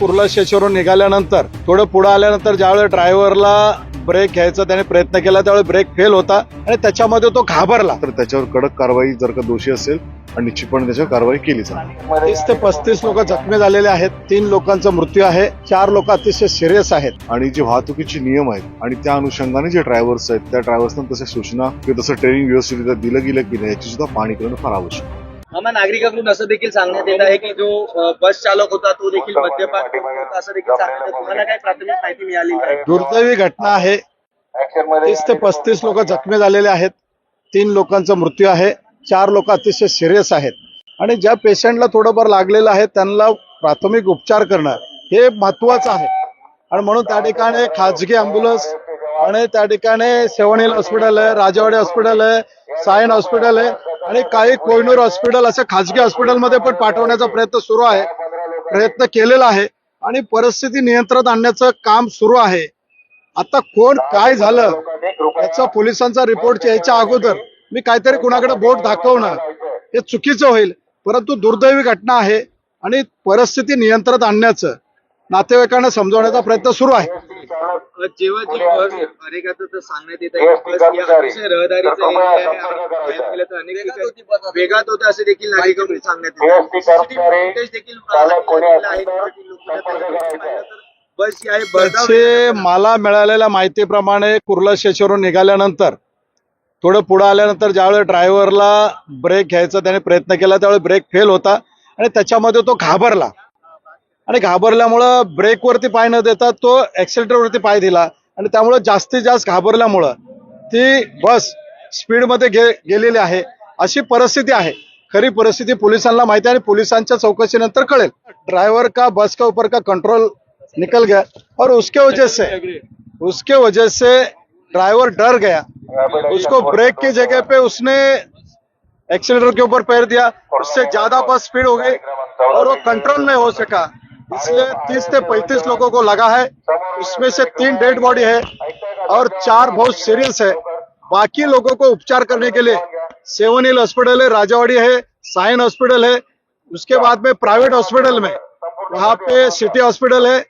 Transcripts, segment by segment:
कुर्ला स्टेशनवरून निघाल्यानंतर थोडं पुढे आल्यानंतर ज्यावेळेस ड्रायव्हरला ब्रेक घ्यायचा त्याने प्रयत्न केला त्यावेळेस ब्रेक फेल होता आणि त्याच्यामध्ये तो घाबरला. तर त्याच्यावर कडक कारवाई जर का दोषी असेल आणि निश्चितपणे त्याच्यावर कारवाई केली जाईल. तीस ते पस्तीस लोक जखमी झालेले आहेत. तीन लोकांचा मृत्यू आहे. चार लोक अतिशय सिरियस आहेत. आणि जे वाहतुकीचे नियम आहेत आणि त्या अनुषंगाने जे ड्रायव्हर्स आहेत त्या ड्रायव्हर्सना तशा सूचना किंवा तसं ट्रेनिंग व्यवस्थित दिलं गेलं की नाही याची सुद्धा पाहणी करणं फार आवश्यक आहे. आम्हा नागरिकांकडून असं देखील सांगण्यात येत आहे की जो बस चालक होता तो देखील मद्यपान करत होता असं देखील सांगण्यात येत. तुम्हाला काय प्राथमिक माहिती मिळाली? आहे दुर्दैवी घटना आहे. तीस ते पस्तीस लोक जखमी झालेले आहेत. तीन लोकांचा मृत्यू आहे. चार लोक अतिशय सिरियस आहेत. आणि ज्या पेशंटला थोडंफार लागलेलं आहे त्यांना प्राथमिक उपचार करणं हे महत्वाचं आहे. आणि म्हणून त्या ठिकाणी खाजगी अँब्युलन्स आणि त्या ठिकाणी सेवन हिल हॉस्पिटल आहे राजावाडी हॉस्पिटल आहे सायन हॉस्पिटल आहे. आणि काही कोयनूर हॉस्पिटल असं खाजगी हॉस्पिटलमध्ये पण पाठवण्याचा प्रयत्न सुरू आहे. प्रयत्न केलेला आहे. आणि परिस्थिती नियंत्रणात आणण्याचं काम सुरू आहे. आता कोण काय झालं याचा पोलिसांचा रिपोर्ट यायच्या अगोदर मी काहीतरी कुणाकडे बोट दाखवणं हे चुकीचं होईल. परंतु दुर्दैवी घटना आहे आणि परिस्थिती नियंत्रणात आणण्याचं नातेवाईकांना समजवण्याचा प्रयत्न सुरू आहे. जेव्हा जी बस अनेकांचं तर सांगण्यात येत आहे बस ही अतिशय रहदारीचा एरिया आहे. तर अनेक वेगात होतं असे देखील नागरिकांकडून सांगण्यात येत. फुटेज देखील बस ही आहे त्याचे मला मिळालेल्या माहितीप्रमाणे कुर्ला स्टेशनवरून निघाल्यानंतर थोडं पुढे आल्यानंतर ज्यावेळेस ड्रायव्हरला ब्रेक घ्यायचा त्याने प्रयत्न केला त्यावेळेस ब्रेक फेल होता आणि त्याच्यामध्ये तो घाबरला. आणि घाबरल्यामुळं ब्रेकवरती पाय न देता तो वरती पाय दिला. आणि त्यामुळं जास्तीत जास्त घाबरल्यामुळं ती बस स्पीडमध्ये गे गेलेली आहे. अशी परिस्थिती आहे. खरी परिस्थिती पोलिसांना माहिती आहे आणि पोलिसांच्या चौकशीनंतर कळेल. ड्रायव्हर का बस का ऊपर का कंट्रोल निकल गया. और उसके वजह से उसके वजह से ड्राइवर डर गया. उसको ब्रेक की जगह पे उसने एक्सीटर के ऊपर पैर दिया. उससे ज्यादा बस स्पीड हो गई और वो कंट्रोल नहीं हो सका. इसलिए 30 से 35 लोगों को लगा है। उसमें से तीन डेड बॉडी है और चार बहुत सीरियस है। बाकी लोगों को उपचार करने के लिए सेवन हिल हॉस्पिटल है राजावाड़ी है साइन हॉस्पिटल है। उसके बाद में प्राइवेट हॉस्पिटल में वहाँ पे सिटी हॉस्पिटल है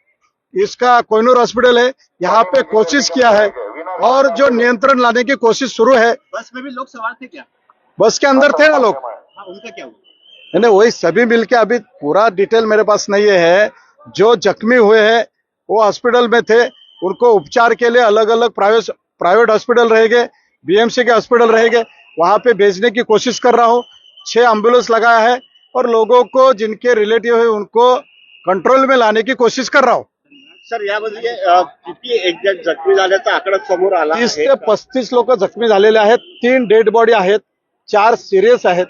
इसका कोयनूर हॉस्पिटल है यहाँ पे कोशिश किया है और जो नियंत्रण लाने की कोशिश शुरू है। बस में भी लोग सवार थे क्या? बस के अंदर थे ना लोग? हाँ उनका क्या हुआ? नहीं नहीं, वही सभी मिलके अभी पूरा डिटेल मेरे पास नहीं है। जो जख्मी हुए हैं वो हॉस्पिटल में थे उनको उपचार के लिए अलग अलग प्राइवेट प्राइवेट हॉस्पिटल रहेंगे बीएमसी के हॉस्पिटल रहेंगे। वहाँ पे भेजने की कोशिश कर रहा हूँ। छह एंबुलेंस लगाया है और लोगों को जिनके रिलेटिव है उनको कंट्रोल में लाने की कोशिश कर रहा हूँ। सर यामध्ये किती एक्झॅक्ट जखमी झाल्याचा आकडा समोर आला तीस ते पस्तीस लोक जखमी झालेले आहेत तीन डेड बॉडी आहेत चार सिरियस आहेत।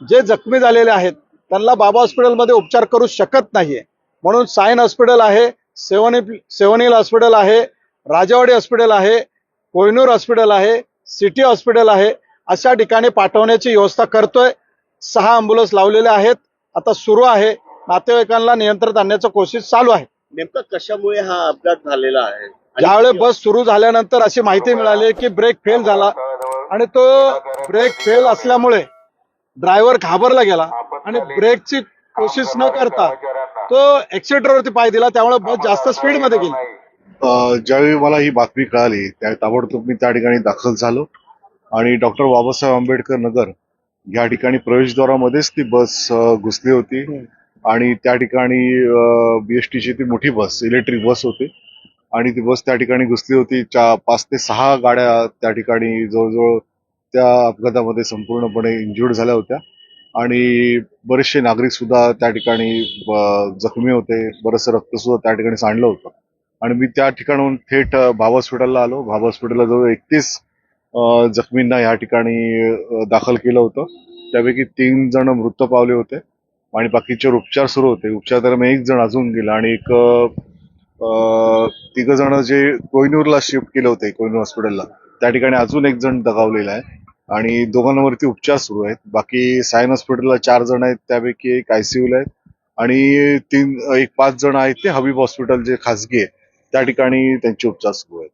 जे जखमी झालेले आहेत त्यांना बाबा हॉस्पिटलमध्ये उपचार करू शकत नाहीये. म्हणून सायन हॉस्पिटल आहे सेवन सेवन हिल हॉस्पिटल आहे राजावाडी हॉस्पिटल आहे कोयनूर हॉस्पिटल आहे सिटी हॉस्पिटल आहे अशा ठिकाणी पाठवण्याची व्यवस्था करतोय. सहा अँब्युलन्स लावलेले आहेत आता सुरू आहे. नातेवाईकांना नियंत्रणात आणण्याचं कोशिश चालू आहे. नेमकं कशामुळे हा अपघात झालेला आहे? ज्यावेळेस बस सुरू झाल्यानंतर अशी माहिती मिळाली की ब्रेक फेल झाला. आणि तो ब्रेक फेल असल्यामुळे ड्रायव्हर घाबरला गेला आणि ब्रेकची कोशिश न करता तो accelerator वरती पाय दिला त्यामुळे बस जास्त स्पीडमध्ये गेली. अं, ज्यावेळी मला ही बातमी कळाली त्या ताबडतोब मी त्या ठिकाणी दाखल झालो. आणि डॉक्टर बाबासाहेब आंबेडकर नगर या ठिकाणी प्रवेशद्वारामध्येच ती बस घुसली होती. आणि त्या ठिकाणी बीएसटीची ती मोठी बस इलेक्ट्रिक बस होती. आणि ती बस त्या ठिकाणी घुसली होती. चा पाच ते सहा गाड्या त्या ठिकाणी जवळजवळ त्या अपघातामध्ये संपूर्णपणे इंजुर्ड झाल्या होत्या. आणि बरेचसे नागरिक सुद्धा त्या ठिकाणी जखमी होते. बरंचसं रक्त सुद्धा त्या ठिकाणी सांडलं होतं. आणि मी त्या ठिकाणून थेट अं, हॉस्पिटलला आलो. भाभा हॉस्पिटलला जवळ एकतीस जखमींना या ठिकाणी दाखल केलं होतं. त्यापैकी तीन जण मृत पावले होते. आणि बाकीचे उपचार सुरू होते. उपचार दरम्यान एक जण अजून गेला आणि एक तिघ जण जे कोहिनूरला शिफ्ट केले होते कोहिनूर हॉस्पिटलला. त्या ठिकाणी अजून एक जण दगावलेला आहे आणि दोघांवरती उपचार सुरू आहेत. बाकी सायन हॉस्पिटलला चार जण आहेत त्यापैकी एक आयसीयूला आहेत. आणि तीन एक पाच जण आहेत ते हबीब हॉस्पिटल जे खासगी आहे त्या ठिकाणी त्यांचे उपचार सुरू आहेत.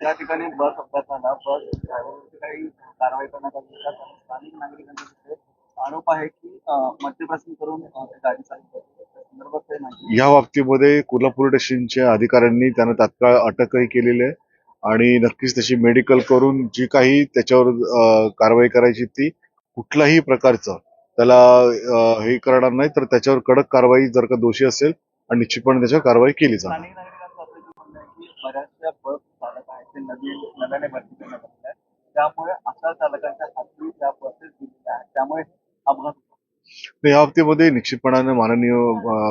त्या ठिकाणी बस अपघाताला बस ड्रायव्हरवरती काही कारवाई करण्यात आली आहे. त्यामुळे स्थानिक नागरिकांचा तिथे आरोप आहे की अ, मद्यपासन करून अ, ते गाडी चालवतात त्या संदर्भात काही माहिती या बाबतीमध्ये पोलीस स्टेशनच्या अधिकाऱ्यांनी त्यांना तात्काळ अटकही केलेली आहे. आणि नक्कीच त्याची मेडिकल करून जी काही त्याच्यावर कारवाई करायची ती कुठल्याही प्रकारचं त्याला हे करणार नाही. तर त्याच्यावर कडक कारवाई जर का दोषी असेल आणि निश्चितपणे त्याच्यावर कारवाई केली जाणार. या बाबतीमध्ये निश्चितपणाने माननीय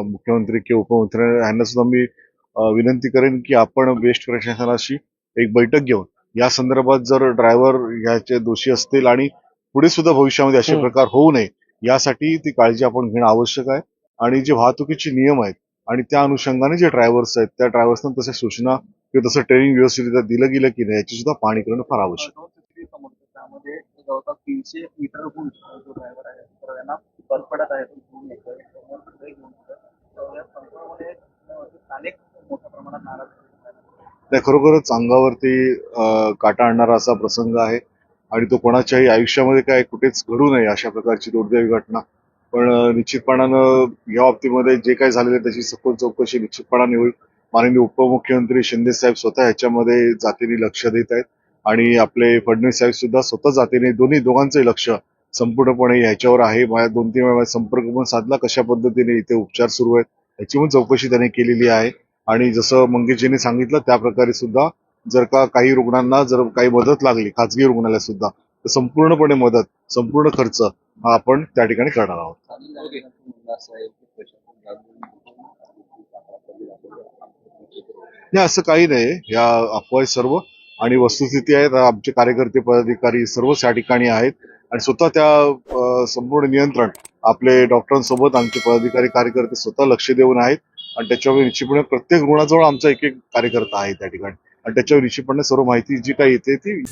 मुख्यमंत्री किंवा उपमुख्यमंत्री यांना सुद्धा मी विनंती करेन की आपण बेस्ट प्रशासनाशी एक बैठक घेऊन. या संदर्भात जर ड्रायव्हर ह्याचे दोषी असतील आणि पुढे सुद्धा भविष्यामध्ये असे प्रकार होऊ नये यासाठी ती काळजी आपण घेणं आवश्यक आहे. आणि जे वाहतुकीचे नियम आहेत आणि त्या अनुषंगाने जे ड्रायव्हर्स आहेत त्या ड्रायव्हर्सना तशा सूचना किंवा तसं ट्रेनिंग व्यवस्थितरित्या दिलं गेलं की नाही याची सुद्धा पाहणी करणं फार आवश्यक आहे. दोन CCTV समोर आहेत. त्यामध्ये जवळपास तीनशे मीटरहून जो ड्रायव्हर आहे तर त्यांना परपडत आहे तो घेऊन येतोय समोर दुसरे घेऊन येतोय तर या संपूर्णपणे अं, स्थानिक मोठ्या प्रमाणात नाराज आहेत. त्या खरोखरच अंगावरती काटा आणणारा असा प्रसंग आहे. आणि तो कोणाच्याही आयुष्यामध्ये काय कुठेच घडू नये अशा प्रकारची दुर्दैवी घटना. पण निश्चितपणानं या बाबतीमध्ये जे काही झालेलं आहे त्याची सखोल चौकशी निश्चितपणाने होईल. माननीय उपमुख्यमंत्री शिंदे साहेब स्वतः ह्याच्यामध्ये जातीने लक्ष देत आहेत. आणि आपले फडणवीस साहेब सुद्धा स्वतः जातीने दोन्ही दोघांचंही लक्ष संपूर्णपणे ह्याच्यावर आहे. माझ्या दोन तीन वेळा संपर्क पण साधला कशा पद्धतीने इथे उपचार सुरू आहेत याची पण चौकशी त्यांनी केलेली आहे. आणि जसं मंगेशजींनी सांगितलं त्या प्रकारे सुद्धा जर का काही रुग्णांना जर काही मदत लागली खाजगी रुग्णालयात सुद्धा तर संपूर्णपणे मदत संपूर्ण खर्च हा आपण त्या ठिकाणी करणार आहोत. असं काही नाही. या अफवा सर्व आणि वस्तुस्थिती आहेत. आमचे कार्यकर्ते पदाधिकारी सर्वच या ठिकाणी आहेत. आणि स्वतः त्या संपूर्ण नियंत्रण आपले डॉक्टरांसोबत आमचे पदाधिकारी कार्यकर्ते स्वतः लक्ष देऊन आहेत. आणि त्याच्यावर निश्चितपणे प्रत्येक रुग्णाजवळ आमचा एक एक कार्यकर्ता आहे त्या ठिकाणी. आणि त्याच्यावर निश्चितपणे सर्व माहिती जी काही येते ती